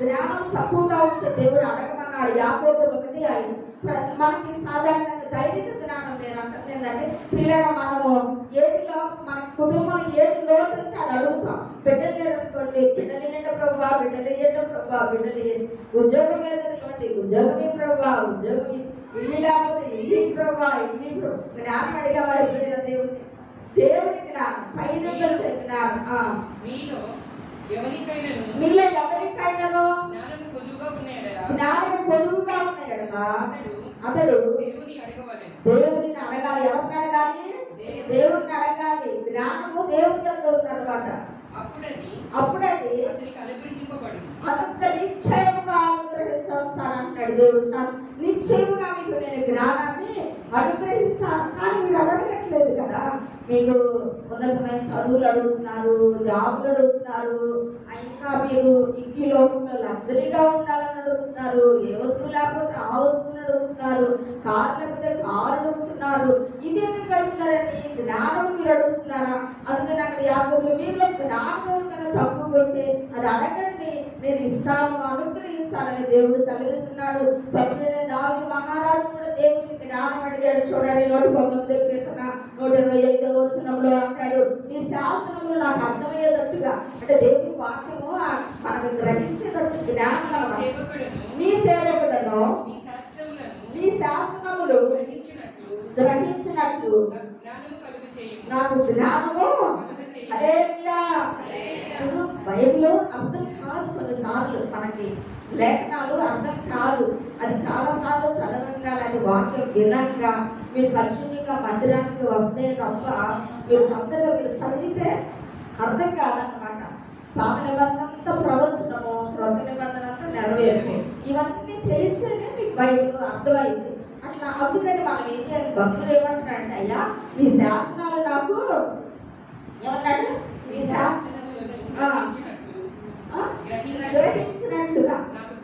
జ్ఞానం తక్కువగా ఉంటే దేవుడు అడగమన్నాడు. యాకోబు ఒకటి ఐదు మనకి సాధారణంగా దైవిక జ్ఞానం నేను అంటుంది ఏంటంటే పిల్లల మనము ఏదిలో మన కుటుంబం ఏది లోటు అది అడుగుతాం. బిడ్డలు లేదనుకోండి బిడ్డలు ఇయ్యండి ప్రభా బిడ్డలు ఇయ్యండి ప్రభా బిడ్డలు ఇయ్యండి ఉద్యోగం లేదనుకోండి ఉద్యోగమే ప్రభా ఉద్యోగం ఇల్లు లేకపోతే ఇల్లు ప్రభా ఇల్లు ప్రభా. జ్ఞానం అడిగావా ఎప్పుడైనా దేవుడిని దేవుడి జ్ఞానం పైన జ్ఞానం. ఆ. ఎవరికైనాను? మీలో ఎవరికైనాను? జ్ఞానం పొదువుగా ఉన్నాయడలా? అతడు దేవుని అడగాలి. ఎవరిని అడగాలి? దేవుడిని అడగాలి. జ్ఞానము దేవుని యొక్క ఉందన్నమాట అప్పుడది అతనికి నిశ్చయముగా అనుగ్రహించేస్తానంటాడు దేవుడు. చాలా. నిశ్చయముగా మీకు నేను జ్ఞానాన్ని అనుగ్రహిస్తాను. కానీ మీరు అడగట్లేదు కదా. మీకు ఉన్నతమైన చదువులు అడుగుతున్నారు జాబులు అడుగుతున్నారు. ఇంకా మీరు ఈ- లోకంలో లగ్జరీగా ఉండాలని అడుగుతున్నారు. ఏ వస్తువు లేకపోతే ఆ వస్తువులు అడుగుతున్నారు. కారు లేకపోతే కారు అడుగుతున్నారు. ఇది ఎందుకు అడుగుతారండి జ్ఞానం మీరు అడుగుతున్నారా? అందుకని అక్కడ యాభై మీరు జ్ఞానం కన్నా తక్కువ ఉంటే అది అడగండి. నేను ఇస్తాను అనుగ్రహిస్తానని దేవుడు సెలవిస్తున్నాడు. దావిది మహారాజు కూడా దేవుడిని జ్ఞానం అడిగాడు. చూడండి నూట పంతొమ్మిది కీర్తన నూట ఇరవై ఐదో వచనంలో అంటాడు. నీ శాసనములు నాకు అర్థమయ్యేటట్టుగా అంటే దేవుని వాక్యము మనకు గ్రహించేటట్టు జ్ఞానం నీ సేవకులను నీ శాసనములు గ్రహించినట్లు గ్రహించినట్లు నాకు జ్ఞానము హల్లెలూయా. చూడు బైబిల్ అర్థం కాదు కొన్నిసార్లు మనకి. లేఖనాలు అర్థం కాదు. అది చాలా సార్లు చదవంగా అది వాక్యం వినంగా మీరు పరిశుభ్రంగా మందిరానికి వస్తే తప్ప మీరు చక్కగా మీరు చదివితే అర్థం కాదన్నమాట. పాత నిబంధన అంతా ప్రవచనము క్రొత్త నిబంధన అంతా నెరవేరు ఇవన్నీ తెలిస్తేనే మీకు బైబిల్ అర్థమైంది. అట్లా అందుకని మనం ఏం చేయాలి భక్తుడు ఏమంటున్నాడంటే అయ్యా నీ శాసనాలు నాకు ఏమన్నాడు నీ నీ శాస్త్ర శాస్త్రములను ఆ. గ్రహించినట్లు ఆ? గ్రహించినట్లు గ్రహించినట్టుగా నాకు జ్ఞానము నా కలుగు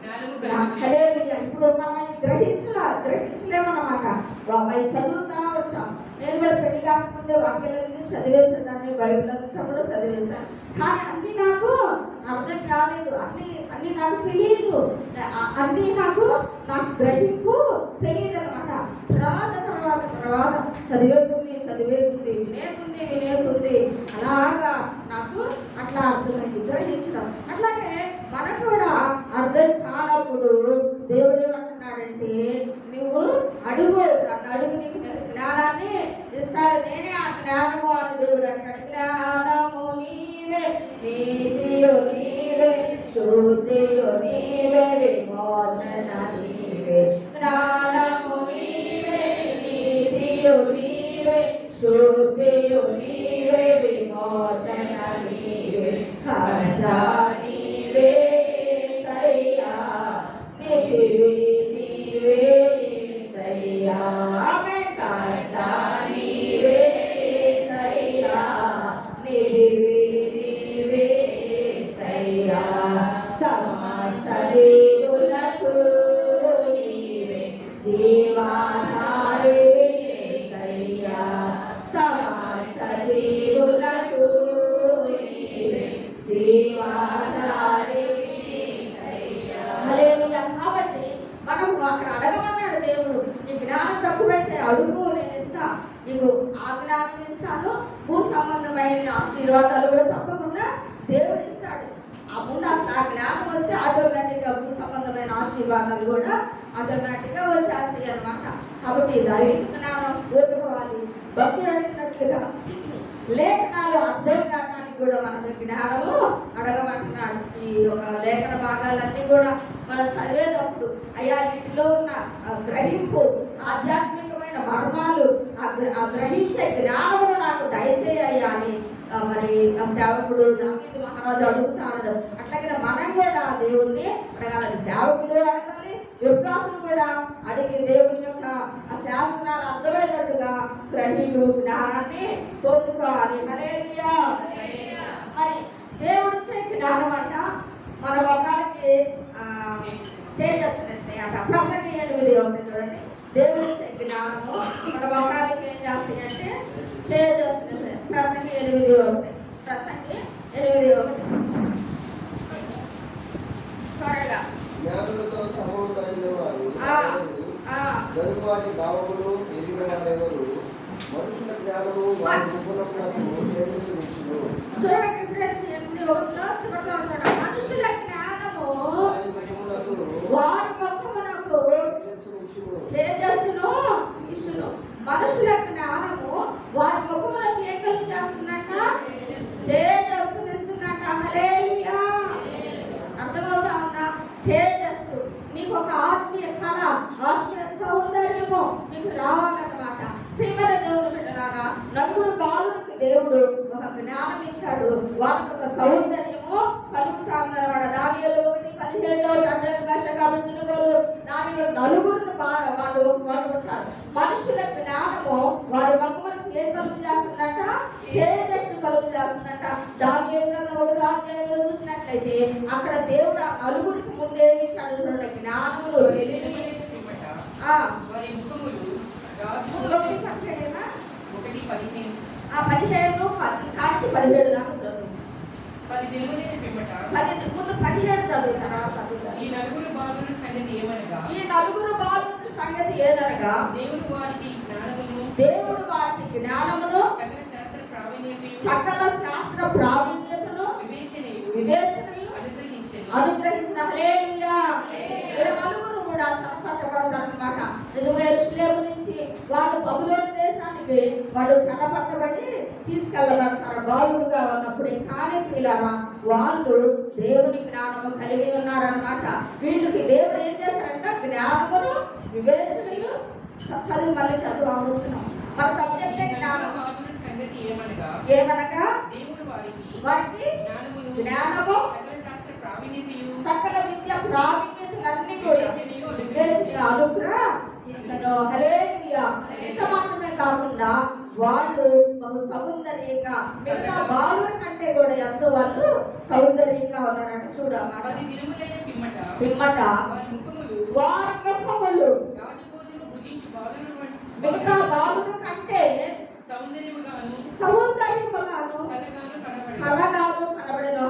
చేయుము హల్లెలూయా. ఇప్పుడు మనం గ్రహించలా గ్రహించలేమన్నమాట. బాబాయ్ చదువుతా ఉంటాం. నేను కూడా పెళ్ళి కాకముందే వాక్యాలన్నీ చదివేసేదాన్ని బైబిల్ అంతా కూడా చదివేశాను. కానీ అన్ని నాకు అర్థం కాలేదు. అన్ని అన్ని నాకు తెలియదు. అన్ని నాకు నాకు గ్రహింపు తెలియదు అనమాట తర్వాత తర్వాత తర్వాత చదివేకుంది చదివేకుంది వినేకుంది వినేకుంది అలాగా నాకు అట్లా అర్థమైంది అట్లాగే మనకు కూడా అర్థం కానప్పుడు దేవుడు ఏమంటున్నాడంటే నువ్వు అడుగు నన్ను అడుగు నీకు నేను జ్ఞానాన్ని ఇస్తాను. నేనే ఆ జ్ఞానము అని దేవుడు అంటాడు. జ్ఞానము నీవే నీతియు ఆ ఇస్తాను భూ సంబంధమైన ఆశీర్వాదాలు కూడా తప్పకుండా దేవుడు ఇస్తాడు. ఆ ముందు అసలు ఆ జ్ఞానం వస్తే ఆటోమేటిక్గా భూ సంబంధమైన ఆశీర్వాదాలు కూడా ఆటోమేటిక్గా వచ్చేస్తాయి అనమాట కాబట్టి దైవిక జ్ఞానం కోరుకోవాలి భక్తులు అడిగినట్లుగా లేఖనాలు అర్థం కావడానికి కూడా మనకు జ్ఞానము అడగమంటున్నాడు. ఈ ఒక లేఖన భాగాలన్నీ కూడా మనం చదివేటప్పుడు అయ్యా వీటిలో ఉన్న గ్రహింపు ఆధ్యాత్మిక ఆధ్యాత్మికమైన మర్మాలు ఆ గ్రహించే జ్ఞానమును నాకు దయచేయ్యా అని మరి ఆ సేవకుడు మహారాజు అడుగుతాడు అట్లాగే మనం కూడా దేవుణ్ణి అడగాలి సేవకుడు అడగాలి విశ్వాసం కూడా అడిగి దేవుని యొక్క ఆ శాసనాలు అర్థమయ్యేటట్టుగా గ్రహీలు జ్ఞానాన్ని పొందుకోవాలి. హల్లెలూయా. మరి దేవుడు ఇచ్చే జ్ఞానం అంట మన ఒకరికి తేజస్సునిస్తాయి అంట. ప్రసంగి ఎనిమిది ఉంటుంది చూడండి. దేవుడు ఇచ్చే జ్ఞానము మన ఒకరికి ఏం చేస్తాయి అంటే తేజస్సునిస్తాయి ప్రసంగి ఎనిమిది ఒకటి. ప్రసంగి ఎనిమిది ఒకటి. త్వరగా. మనుషులతో సమూహమైన వారు ఆ, ఎవరు? ఆ. జరుగువాటి భావములు ఎరిగిన వారెవరు మనుషుల జ్ఞానము వారి ముఖములకు తేజస్సునిచ్చును చూడండి ఫ్రెండ్స్ ఎనిమిది ఒకటిలో చివరిలో ఉంటాడు. మనుషుల జ్ఞానము వారి ముఖములకు వారి ముఖమునకు తేజస్సునిచ్చును తేజస్సును ఇచ్చును మనుషుల జ్ఞానము వారి ముఖములకు ఏం కలిగి చేస్తుందంట తేజస్సును ఇస్తుందంట అర్థమవుతా ఉన్నా తేజస్సు. నీకు ఒక ఆత్మీయ కళ ఆత్మీయ సౌందర్యము నీకు రావాలన్నమాట. ప్రియమైన దేవుడు పెట్టరారా నలుగురు బాలుడికి దేవుడు ఒక జ్ఞానం ఇచ్చాడు. వాళ్ళకి ఒక సౌందర్యము కలుగుతా ఉందన్నమాట దానిలో ఒకటి పదిహేడులో చంద్రుని భాష కలుగుతున్నారు దానిలో నలుగురు బాగా వాళ్ళు చదువుకుంటారు మనుషుల జ్ఞానము వారి మగములకు ఏం కలుగు చేస్తుందంట తేజస్సు కలుగు చేస్తుందంట దాని ఒకటి అధ్యాయంలో చూసినట్లయితే అక్కడ దేవుడు ఆ నలుగురికి ముందే ఇచ్చాడు చూడండి జ్ఞానములు తెలివి పిమ్మట ఆ, వారి ముఖములు రాజు ఒకటి పదిహేడేనా? ఒకటి పదిహేను ఆ పదిహేడు పది కాటి పదిహేడు దాకా చదువు. పది దినములైన పిమ్మట పది ముందు పదిహేడు చదువు తర్వాత ఈ చదువుతాను నలుగురు బాలుల సంగతి ఏమనగా ఈ నలుగురు బాలుల సంగతి ఏదనగా దేవుడు వారికి జ్ఞానమును దేవుడు వారికి జ్ఞానమును సకల శాస్త్ర ప్రావీణ్యతయు సకల శాస్త్ర ప్రావీణ్యతను వివేచనయు వివేచనయు అనుగ్రహించను. వీళ్ళ నలుగురు కూడా చెరపట్టబడతారనమాట నిజమే ఎరుషలేము నుంచి వాళ్ళు బబులోని దేశానికి వాళ్ళు చెరపట్టబడి తీసుకెళ్ళబడతారు. బాలురుగా ఉన్నప్పుడు కానీ పిల్లరా వాళ్ళు దేవుని జ్ఞానము కలిగి ఉన్నారనమాట వీళ్ళకి దేవుడు ఏం చేశాడంటే జ్ఞానమును వివేచనయు చ- చదువు మళ్ళీ చదువు ఆలోచన. మన సబ్జెక్టే జ్ఞానం? సంగతి ఏమనగా ఏమనగా? దేవుడు వారికి వారికి జ్ఞానమును జ్ఞానము సకల శాస్త్ర ప్రావీణ్యతయు సకల విద్య ప్రావీణ్యతలన్నీ కూడా అనుగ్రహించను ఇంత మాత్రమే కాకుండా వాళ్ళు బహు సౌందర్యంగా మిగతా బాలుల కంటే కూడా ఎంతో వాళ్ళు సౌందర్యంగా ఉన్నారంట. చూడమాట పిమ్మట వారి ముఖములు వారి ముఖములు రాజభోజనం భుజించు బాలుల మిగతా వంటి బాలుల కంటే సౌందర్యముగాను సౌందర్యముగాను కనబడను.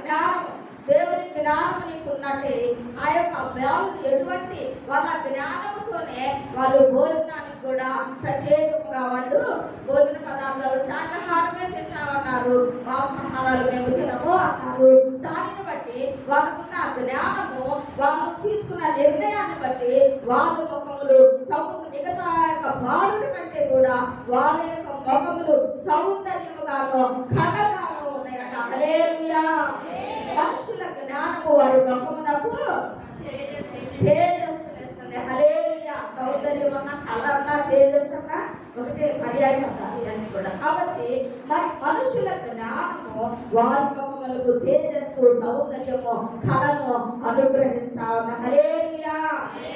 జ్ఞానం దేవుని జ్ఞానం నీకు ఉన్నట్టే ఆ యొక్క వ్యాధులు ఎటువంటి వాళ్ళ జ్ఞానముతోనే వాళ్ళు భోజనానికి కూడా ప్రత్యేకంగా వాళ్ళు భోజన పదార్థాలు శాకాహారమే తింటామన్నారు. మాంసాహారాలు మేము తినము అన్నారు. దానిని బట్టి వాళ్ళకున్న జ్ఞానము వాళ్ళు తీసుకున్న నిర్ణయాన్ని బట్టి వాళ్ళు ఒక సౌంద మిగతా యొక్క బాలుల కంటే కూడా వారి యొక్క ముఖములు సౌందర్యముగాను ఘనగాను ఉన్నాయట. హల్లెలూయా. మనుషుల జ్ఞానము వారి ముఖమునకు తేజస్సునిస్తుంది హల్లెలూయా. సౌందర్యం అన్న కళ అన్న తేజస్సు అన్న ఒకటే పర్యాయం అన్నారు ఇవన్నీ కూడా. కాబట్టి మరి మనుషుల జ్ఞానము వారి ముఖములకు తేజస్సు సౌందర్యము కళను అనుగ్రహిస్తా ఉన్న హల్లెలూయా.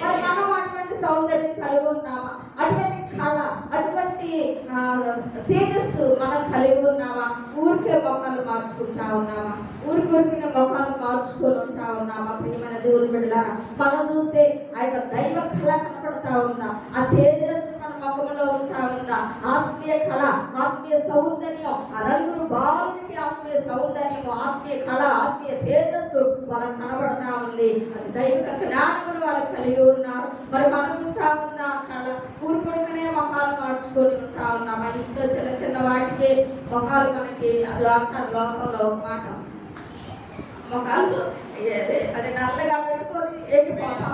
మరి మనం అటువంటి సౌందర్యం కలిగి ఉన్నామా అటువంటి కళ అటువంటి తేజస్సు మనం కలిగి ఉన్నామా ఊరికే మొక్కలు మార్చుకుంటా ఉన్నామా ఊరికి ఊరికిన మొక్కలు మార్చుకొని ఉంటా ఉన్నామా ప్రియమైన దేవుని బిడ్డలారా మనం చూస్తే ఆ యొక్క దైవ కళ కనపడతా ఉందా? ఆ తేజస్సు మన ముఖంలో ఉంటా ఉందా? ఆత్మీయ కళ ఆత్మీయ సౌందర్యం ఆ నలుగురు ఆత్మీయ సౌందర్యం ఆత్మీయ కళ ఆత్మీయ తేజస్సు వాళ్ళకి కనబడతా ఉంది. అది దైవిక జ్ఞానములు వాళ్ళు కలిగి ఉన్నారు. మరి మనం ఉంటా ఉందా కళ కూరుకునే మొహాలు మార్చుకొని ఉంటా ఉన్నామా ఇంట్లో చిన్న చిన్న వాటికి మొఖాలు మనకి అది అంటారు లోకంలో ఒక మాట. మొఖాలు అదే అది నల్లగా పెట్టుకొని ఎక్కిపోతా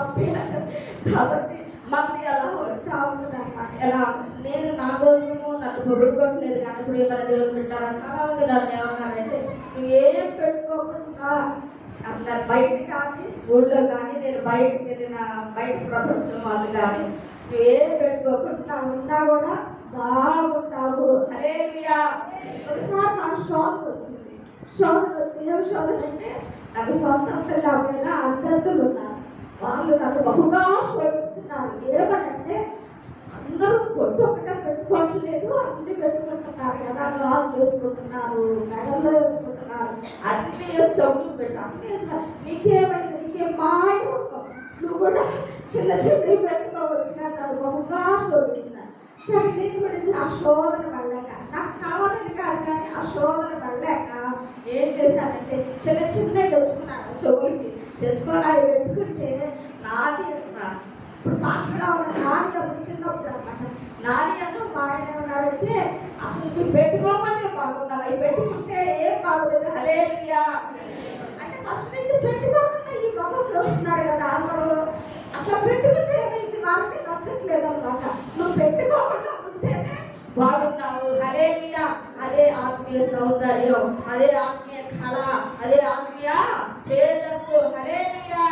కాబట్టి మనది ఎలా ఉంటా ఉంటుంది అనమాట ఎలా ఉంటుంది? నేను నా కోసము నన్ను పొగుడుకోవట్లేదు కానీ ఇప్పుడు ఏమైనా దేవుడు పెట్టారా చాలా మంది నన్ను ఏమన్నారంటే నువ్వు ఏం పెట్టుకోకుండా అన్నారు బయట కానీ ఊళ్ళో కానీ నేను బయట వెళ్ళిన బయట ప్రపంచం వాళ్ళు కానీ నువ్వు ఏం పెట్టుకోకుండా ఉన్నా కూడా బాగుంటావు. అరే ఒకసారి నాకు షాక్ వచ్చింది. షాక్ వచ్చింది ఏం షాక్ అంటే నాకు సొంతం కాకపోయినా అద్దెంతులు ఉన్నారు. వాళ్ళు నాకు బహుగా పెట్టుకుంటున్నారు ఏమనంటే అందరూ కొట్టు ఒకటే పెట్టుకోవట్లేదు అన్ని పెట్టుకుంటున్నారు కదా గాజులు వేసుకుంటున్నారు మెడల్లో వేసుకుంటున్నారు అన్ని వేసి చెవులు పెట్టు అన్ని వేసుకున్నారు నీకేమైంది? నీకేం మాయ నువ్వు కూడా చిన్న చిన్నవి పెట్టుకోవచ్చు కానీ నన్ను బహుగా శోధిస్తున్నారు సరే నేను కూడా ఆ శోధన పడలేక నాకు కావాలని కాదు కానీ ఆ శోధన పడలేక ఏం చేశానంటే చిన్న చిన్నవి తెచ్చుకున్నాను చెవులకి. తెచ్చుకొని అవి పెట్టుకుంటే నాది పాస్టర్ గారు నాది అప్పుడు చిన్నప్పుడు అనమాట నాది అన్న మా ఆయన ఉన్నారంటే అసలు నువ్వు పెట్టుకోకపోతే బాగున్నావు అవి పెట్టుకుంటే ఏం బాగుండదు? అదే అంటే ఫస్ట్ నుంచి పెట్టుకోకుండా ఈ మొగం చూస్తున్నారు కదా అందరూ. అట్లా పెట్టుకుంటే ఏమైంది? వాళ్ళకి నచ్చట్లేదు అనమాట నువ్వు పెట్టుకోకుండా ఉంటేనే బాగున్నావు హలేలియా అదే ఆత్మీయ సౌందర్యం అదే ఆత్మీయ కళ అదే ఆత్మీయ తేజస్సు హలేలియా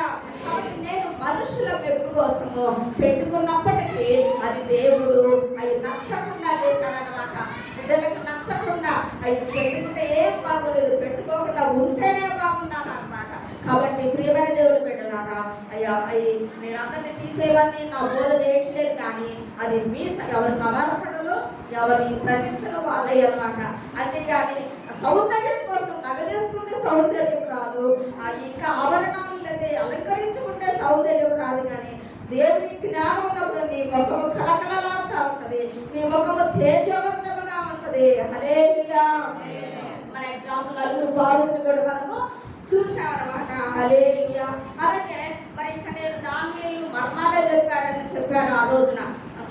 కాబట్టి నేను మనుషుల మెప్పు కోసము పెట్టుకున్నప్పటికీ అది దేవుడు అవి నచ్చకుండా చేశాడనమాట బిడ్డలకు నచ్చకుండా అవి పెట్టుకుంటే ఏం బాగోలేదు పెట్టుకోకుండా ఉంటేనే బాగున్నాను అనమాట కాబట్టి ప్రియమైన దేవుడు పెట్టడారా అయ్యా అయ్యి నేను అందరినీ తీసేవన్నీ నా బోధ చేయట్లేదు కానీ అది మీ ఎవరి సమానపడలు ఎవరి ప్రతిష్టలు వాళ్ళే అనమాట అంతేగాని సౌందర్యం కోసం నగలేసుకుంటే సౌందర్యం రాదు. ఇంకా ఆభరణాలు లేదా అలంకరించుకుంటే సౌందర్యం రాదు కానీ దేవుని జ్ఞానం ఉన్నప్పుడు మీ ముఖము కళకళలాడుతూ ఉంటది. మీ ముఖము తేజవంతముగా ఉంటది. హలేలుయా మన ఎగ్జాంపుల్ నలుగురు బాలుని కూడా మనము. చూసామన్నమాట హలేలుయా అలాగే మరి ఇంకా నేను దానియలు మర్మాలే చెప్పాడని చెప్పాను ఆ రోజున.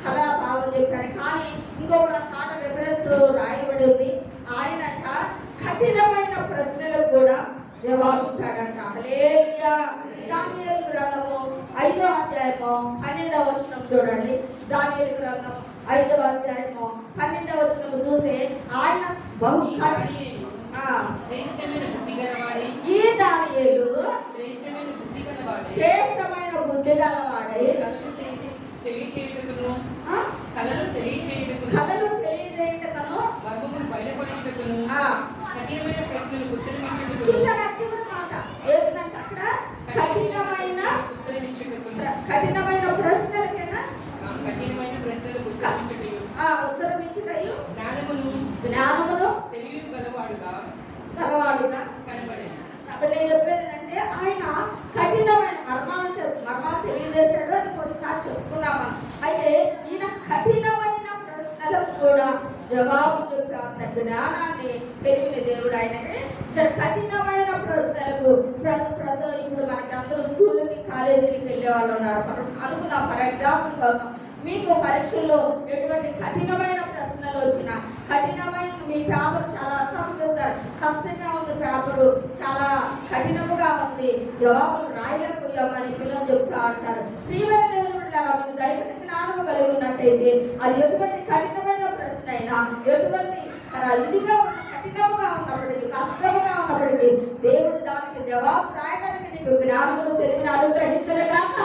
కళా భావం చెప్పాను. కానీ ఇంకొక చాట రిఫరెన్స్ రాయబడి ఉంది ఆయనంట కఠినమైన ప్రశ్నలకు కూడా జవాబిచ్చాడంట. అలేమియా దానియలు గ్రంథము ఐదో అధ్యాయము పన్నెండవ వచనం చూడండి. దానియలు గ్రంథం ఐదవ అధ్యాయము పన్నెండవ వచనం చూసి ఆయన బహు ఈ దానియేలు శ్రేష్టమైన బుద్ధి గలవాడి. తెలియచేయుటకును. ఆ, కలలు తెలియచేయుటకును. కథలు తెలియజేయటకను గర్భమును బయలుపరచుటకును. కఠినమైన ప్రశ్నలకు ఉత్తరమిచ్చుటకును. చూసారా మాట ఏంటంటే అక్కడ? కఠినమైన కఠినమైన ప్రశ్నలకైనా? కఠినమైన ప్రశ్నలకు ఉత్తరమిచ్చుటయు ఆ ఉత్తరం ఇచ్చినయు జ్ఞానమును జ్ఞానములో కనబడేది నేను చెప్పేది ఏంటంటే ఆయన కఠినమైన మర్మాలు చెప్పు మర్మాలు తెలియజేశాడు అని కొన్నిసార్లు చెప్పుకున్నాం అయితే ఈయన కఠినమైన ప్రశ్నలకు కూడా జవాబు చెప్పే అంత జ్ఞానాన్ని పెరిగిన దేవుడు ఆయనకి కఠినమైన ప్రశ్నలకు ప్రతి ప్రశ్న ఇప్పుడు మనకి అందరూ స్కూళ్ళకి కాలేజీకి వెళ్ళే వాళ్ళు ఉన్నారు. మనం అనుకున్నాం ఫర్ ఎగ్జాంపుల్ కోసం మీకు పరీక్షల్లో ఎటువంటి కఠినమైన ప్రశ్నలు వచ్చినా కఠినమైన మీ పేపర్ చాలా అసలు చెప్తారు. కష్టంగా ఉంది పేపరు చాలా కఠినముగా ఉంది. జవాబులు రాయలేకపోయామని పిల్లలు చెప్తా ఉంటారు. ప్రియమైన దేవుడు బిడ్డలారా, దైవిక జ్ఞానం కలిగి ఉన్నట్టయితే అది ఎటువంటి కఠినమైన ప్రశ్న అయినా ఎటువంటి ఆ, ఇదిగా ఉన్న కఠినముగా ఉన్నప్పటికీ కష్టముగా ఉన్నప్పటికీ దేవుడు దానికి జవాబు రాయడానికి నీకు జ్ఞానమును తెలివిని అనుగ్రహించలేగాక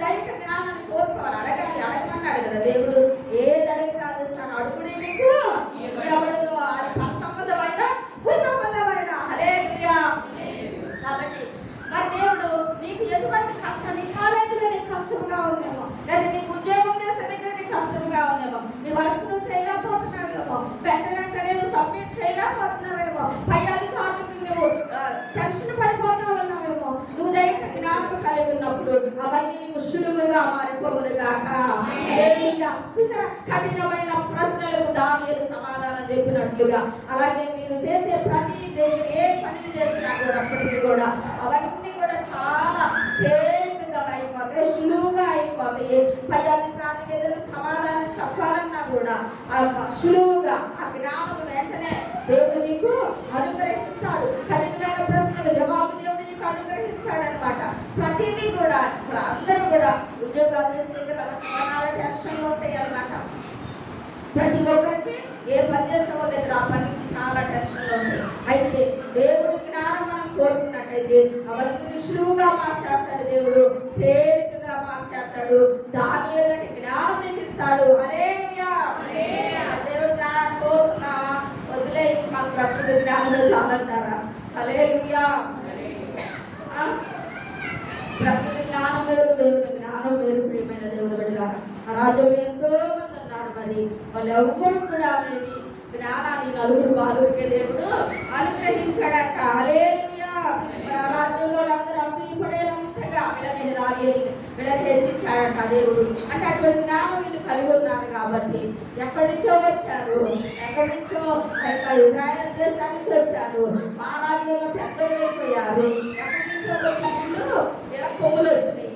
దైవిక జ్ఞానాన్ని కోరుకోవాలి. అడగాలి అడగమన్నాడు కదా దేవుడు. ఏది అడిగితే అది అడుగుడే అడుగునే నీకు. ఎవడు అది పర సంబంధమైన భూ సంబంధమైన. హల్లెలూయా. కాబట్టి మరి దేవుడు నీకు ఎటువంటి కష్టం? నీ కాలేజీలో నీకు కష్టంగా ఉందేమో. లేదా నీకు ఉద్యోగం చేసే దగ్గర నీకు కష్టంగా ఉందేమో. నీ వర్క్ నువ్వు చేయలేకపోతున్నావేమో వెంటనే నువ్వు సబ్మిట్ చేయలేకపోతున్నావేమో పై అధికారులకు నువ్వు ఆ, టెన్షన్ పడిపోతా ఉన్నావేమో నువ్వు దైవిక జ్ఞానం కలిగి ఉన్నప్పుడు అవన్నీ నీకు సులువుగా మారిపోవును గాక హల్లెలూయా. చూసారా కఠినమైన ప్రశ్నలకు దానియేలు సమాధానం చెప్పినట్లుగా. అలాగే మీరు చేసే ప్రతి దగ్గర ఏ పని చేసినా కూడా అప్పటికీ కూడా అవన్నీ కూడా చాలా తేలికగా అయిపోతాయి సులువుగా అయిపోతాయి. పై అధికారికి ఏదైనా సమాధానం చెప్పాలన్నా కూడా ఆ సులువుగా ఆ జ్ఞానం వెంటనే దేవుని నీకు అనుగ్రహిస్తాడు కఠినమైన ప్రశ్నకు జవాబు దేవుడు నీకు అనుగ్రహిస్తాడు అనమాట ప్రతిదీ కూడా ఇప్పుడు అందరూ ఉద్యోగాలు చేసే దగ్గర రకరకాల టెన్షన్లు ఉంటాయి అన్నమాట. ప్రతి ఒక్కరికి ఏ పని చేసే వాళ్ళ దగ్గర ఆ పనికి చాలా టెన్షన్లు ఉంటాయి. అయితే దేవుడి జ్ఞానం మనం కోరుకున్నట్టయితే అవన్నీ సులువుగా మార్చేస్తాడు దేవుడు. తేలికగా మార్చేస్తాడు. దాని లాంటి జ్ఞానం నీకు ఇస్తాడు అరే దేవుడు జ్ఞానం కోరుకున్నా వదిలే మాకు ప్రకృతి జ్ఞానం చాలంటారా హల్లెలూయా! ప్రకృతి జ్ఞానం వేరు దేవుడు జ్ఞానం వేరు ప్రియమైన దేవుడు బిడ్డలారా ఆ రాజ్యంలో ఎంతో మంది ఉన్నారు మరి. వాళ్ళు ఎవ్వరు కూడా అనేది జ్ఞానాన్ని నలుగురు బాలుడికే దేవుడు అనుగ్రహించాడట. అరే మరి ఆ రాజ్యంలో అందరూ అసూయపడేంతగా వీళ్ళని రాలి వీళ్ళని హెచ్చించాడట దేవుడు. అంటే అటువంటి జ్ఞానం వీళ్ళు కలిగి ఉన్నారు కాబట్టి ఎక్కడి నుంచో వచ్చారు? ఎక్కడి నుంచో? ఇజ్రాయల్ దేశానికి వచ్చారు. మా రాజ్యంలో పెద్ద అయిపోయారు ఎక్కడి నుంచో వచ్చినప్పుడు ఇలా కొమ్ములు వచ్చినాయి.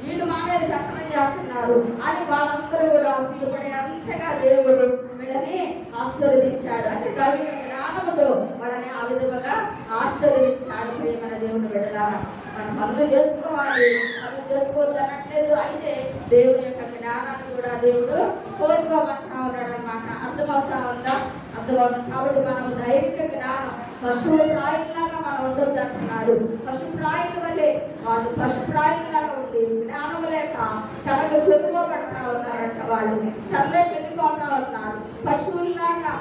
వీళ్ళు మా మీద పెట్టమని చేస్తున్నారు. అని వాళ్ళందరూ కూడా సిగ్గుపడే అంతగా దేవుడు వీళ్ళని ఆశీర్వదించాడు. అంటే దైవ జ్ఞానముతో వాళ్ళని ఆ విధముగా ఆశీర్వదించాడు. ప్రేమన దేవుని వెళ్ళారా మనం పనులు చేసుకోవాలి. పనులు చేసుకోవద్దు అనట్లేదు అయితే దేవుని యొక్క జ్ఞానాన్ని కూడా దేవుడు కోరుకోమంటా ఉన్నాడు అనమాట అర్థమవుతా ఉందా? అర్థమవుతుంది కాబట్టి మనం దైవిక జ్ఞానం పశువు మనం ఉండొద్దు అంటున్నాడు పశుప్రాయుల వల్లే వాళ్ళు పశుప్రాయులాగా ఉండి జ్ఞానం లేక చరగ కొనుక్కోబడతా ఉన్నారంట వాళ్ళు. చల్లే వెళ్ళిపోతా ఉన్నారు. పశువుల్లాగా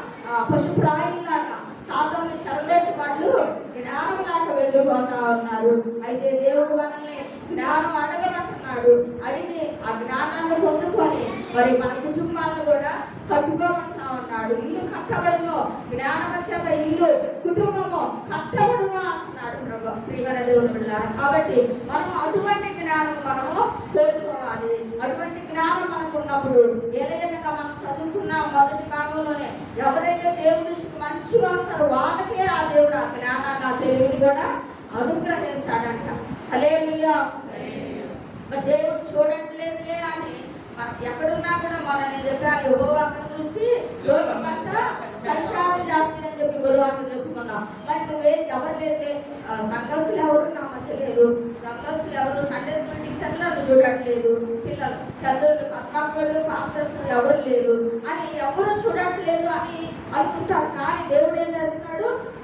పశుప్రాయులాగా పశు సాధారణ చరలేని వాళ్ళు జ్ఞానం లాగా వెళ్ళిపోతా ఉన్నారు. అయితే దేవుడు మనల్ని జ్ఞానం అడగమంటున్నాడు అడిగి ఆ జ్ఞానాన్ని పొందుకొని మరి మన కుటుంబాలను కూడా కట్టుకోమంటా ఉన్నాడు. ఇల్లు కట్టబడును జ్ఞానం వచ్చాక ఇల్లు కుటుంబము కట్టబడును అంటున్నాడు ప్రభు. ప్రియమైన దేవుడు కాబట్టి మనం అటువంటి జ్ఞానం మనము కోరుకోవాలి అటువంటి జ్ఞానం మనకు ఉన్నప్పుడు ఏదైనా మనం చదువుకున్నాం మొదటి భాగంలోనే ఎవరైతే దేవుడు మంచిగా ఉంటారో వాళ్ళకే ఆ దేవుడు ఆ జ్ఞానాన్ని ఆ దేవుడు కూడా అనుగ్రహిస్తాడంట. హల్లెలూయా. మరి దేవుడు చూడట్లేదులే అని. ఎక్కడున్నా కూడా మన నేను చెప్పాను యెహోవాకు దృష్టి అంతా సంచారం చేస్తుంది అని చెప్పి గురువారం చెప్పుకున్నాం. మరి నువ్వే ఎవరు లేదులే సంఘస్తులు ఎవరు నా మధ్య లేరు? సంఘస్తులు ఎవరు? సండే స్కూల్ టీచర్లు నన్ను చూడట్లేదు. పిల్లలు పెద్దోళ్ళు పద్మాకుళ్ళు పాస్టర్స్ ఎవరు లేరు? అని ఎవరు చూడట్లేదు అని అనుకుంటారు. కానీ దేవుడు ఏం చేస్తున్నాడు?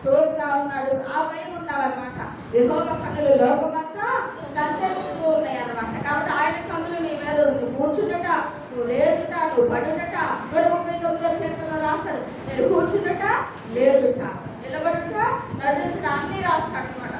చూస్తా ఉన్నాడు. ఆ భయం ఉండాలన్నమాట విహోగ పనులు లోకమంతా సంచరిస్తూ ఉన్నాయి అన్నమాట కాబట్టి ఆయన కనులు నీ మీద నువ్వు కూర్చున్నట నువ్వు లేదుట నువ్వు పడునట ముప్పై ముప్పై తొమ్మిదో కీర్తనలో రాస్తాడు. నేను కూర్చున్నట లేదుట. నిలబడుట నడుచుట అన్ని రాస్తాడు అనమాట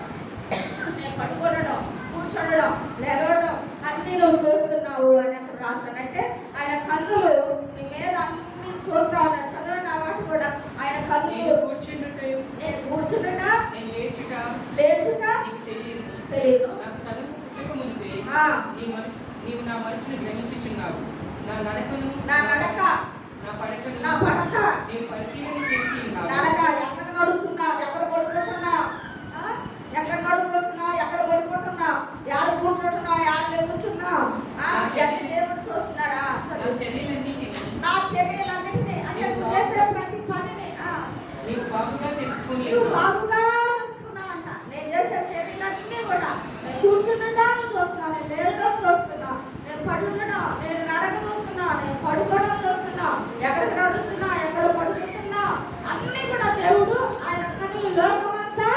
నేను పడుకోవడం కూర్చోడడం లేవడం అన్ని నువ్వు చూస్తున్నావు అని అక్కడ రాస్తానంటే ఆయన కన్నులు నీ మీద అన్ని చూస్తా ఉన్నాడు చదవండి ఆ మాట కూడా ఆయన నేను కన్నులు కూర్చుండుటయు, నేను కూర్చున్నట నేను లేచుట? లేచుట? నీకు తెలియదు. తెలియదు నాకు తలుపు పుట్టక ఆ. నీ మనసు నీవు నా మనసును గ్రహించుచున్నావు. నా నడకను నా నడక. నా పడకను నా పడక నీవు పరిశీలన చేసి ఉన్నావు నడక ఎక్కడ నడుస్తున్నా ఎక్కడ పడుకుంటున్నా ఆ? ఎక్కడ నడుకుంటున్నా ఎక్కడ పడుకుంటున్నా యాడ కూర్చుంటున్నా యాడ లేకుంటున్నా ఆ, ఎన్ని దేవుడు చూస్తున్నాడా నా చర్యలన్నిటిని నా చర్యలన్నిటినీ అంటే నువ్వు చేసే ప్రతి పనిని ఆ, నీవు బాగుగా తెలుసుకుని నీవు ఉన్నావు. బాగుగా తెలుసుకున్నావు అంట నేను చేసే చర్యలన్నీ కూడా నేను కూర్చుండడం చూస్తున్నా నేను లేడడం చూస్తున్నా నేను పడుండడం నేను నడక చూస్తున్నా నేను పడుకోవడం చూస్తున్నా ఎక్కడికి నడుస్తున్నా ఎక్కడ పడుకుంటున్నా అన్నీ కూడా దేవుడు ఆయన కనులు లోకమంతా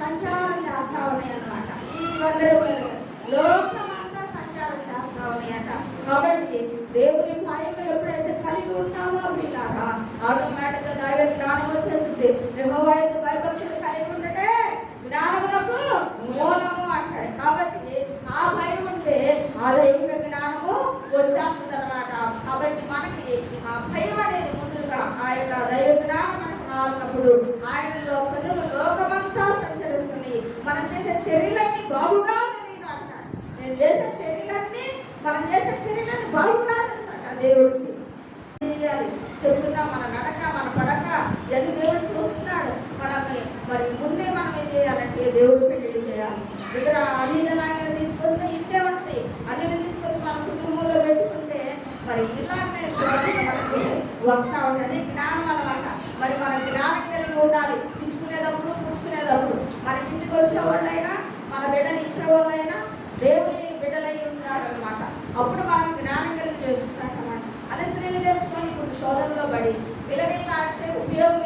సంచారం చేస్తా ఉన్నాయి అన్నమాట ఈ వందరములు లోకమంతా సంచారం చేస్తా ఉన్నాయంట కాబట్టి దేవుని భయం ఎప్పుడైతే కలిగి ఉంటామో వీళ్ళారా ఆటోమేటిక్గా దైవ జ్ఞానం వచ్చేసింది యెహోవా యొక్క భయభక్తులు కలిగి ఉండటే జ్ఞానములకు మూలము అంటాడు కాబట్టి ఆ భయం ఉంటే ఆ దైవిక జ్ఞానము వచ్చేస్తుంది అనమాట కాబట్టి మనకి ఆ భయం అనేది ముందుగా ఆ యొక్క దైవ జ్ఞానం మనకు రానప్పుడు ఆయనలో కన్నులు లోకమంతా సంచరిస్తుంది మనం చేసే చర్యలన్నీ బాగుగా తెలియను అంటాడు నేను చేసే చర్యలన్నీ మనం చేసే చర్యలన్నీ బాగుగా దేవుడు దేవుడికి చేయాలి. చెప్తున్నా మన నడక మన పడక ఎన్ని దేవుడు చూస్తున్నాడు మనకి మరి ముందే మనం ఏం చేయాలంటే దేవుడు పెళ్ళి చేయాలి. ఇక్కడ అన్ని జనాంగం తీసుకొస్తే ఇంతే ఉంటాయి అన్ని తీసుకొచ్చి మన కుటుంబంలో పెట్టుకుంటే మరి ఇలాగే మనకి వస్తా ఉంటుంది జ్ఞానం అనమాట మరి మన జ్ఞానం కలిగి ఉండాలి. ఇచ్చుకునేటప్పుడు పుచ్చుకునేటప్పుడు మన ఇంటికి వచ్చిన వాళ్ళైనా మన బిడ్డని ఇచ్చే వాళ్ళైనా దేవుని అప్పుడు మనం జ్ఞానం కలిగి చేసుకుంటారన్నమాట అదే స్త్రీని తెచ్చుకొని ఇప్పుడు శోధనలో పడి పిల్లవిల్లు ఆడితే ఉపయోగం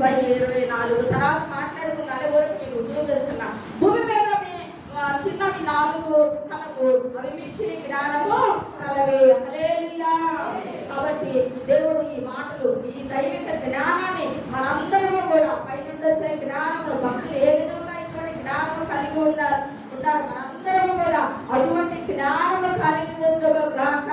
ముప్పై ఇరవై నాలుగు తర్వాత మాట్లాడుకున్నానే వరకు మీకు రుజువు చేస్తున్నా. భూమి మీద మీ చిన్నవి నాలుగు కలవు అవి మిక్కిలి జ్ఞానము కలవి. కాబట్టి దేవుడు ఈ మాటలు ఈ దైవిక జ్ఞానాన్ని మనందరము కూడా పై నుండి వచ్చిన భక్తులు ఏ విధంగా ఇటువంటి జ్ఞానము కలిగి ఉన్నారు ఉన్నారు? మనందరము కూడా అటువంటి జ్ఞానము కలిగి ఉందము కాక